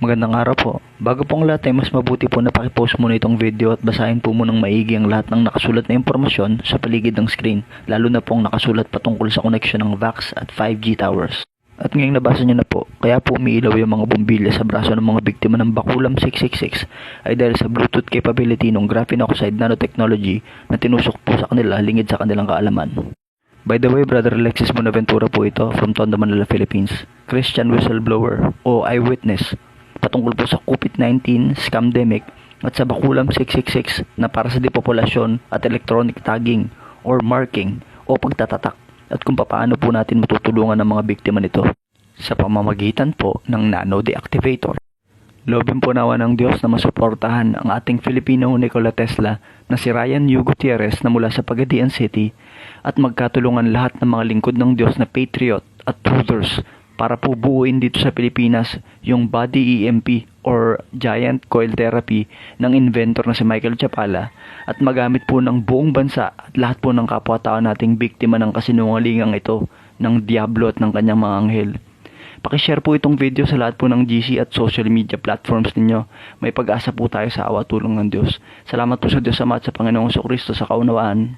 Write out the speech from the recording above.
Magandang araw po. Bago pong lahat ay mas mabuti po na pakipost muna itong video at basahin po munang maigi ang lahat ng nakasulat na impormasyon sa paligid ng screen, lalo na pong nakasulat patungkol sa koneksyon ng VAX at 5G towers. At ngayong nabasa niyo na po, kaya po umiilaw yung mga bumbilya sa braso ng mga biktima ng Bakulam 666 ay dahil sa Bluetooth capability ng graphene oxide nanotechnology na tinusok po sa kanila lingid sa kanilang kaalaman. By the way, Brother Alexis Bonaventura po ito from Tondo, Manila, Philippines. Christian whistleblower o eyewitness patungkol po sa COVID-19 scamdemic at sa Bakulam 666 na para sa depopulasyon at electronic tagging or marking o pagtatatak at kung paano po natin matutulungan ang mga biktima nito sa pamamagitan po ng nano deactivator. Lobin po nawa ng Diyos na masuportahan ang ating Filipino Nikola Tesla na si Ryan U. Gutierrez na mula sa Pagadian City at magkatulungan lahat ng mga lingkod ng Diyos na patriot at truthers para po buuin dito sa Pilipinas yung body EMP or giant coil therapy ng inventor na si Michael Chapala at magamit po ng buong bansa at lahat po ng kapwa-tao nating biktima ng kasinungalingang ito ng Diablo at ng kanyang mga anghel. Pakishare po itong video sa lahat po ng GC at social media platforms ninyo. May pag-asa po tayo sa awa tulong ng Diyos. Salamat po sa Diyos Ama at sa Panginoong Kristo sa kaunawaan.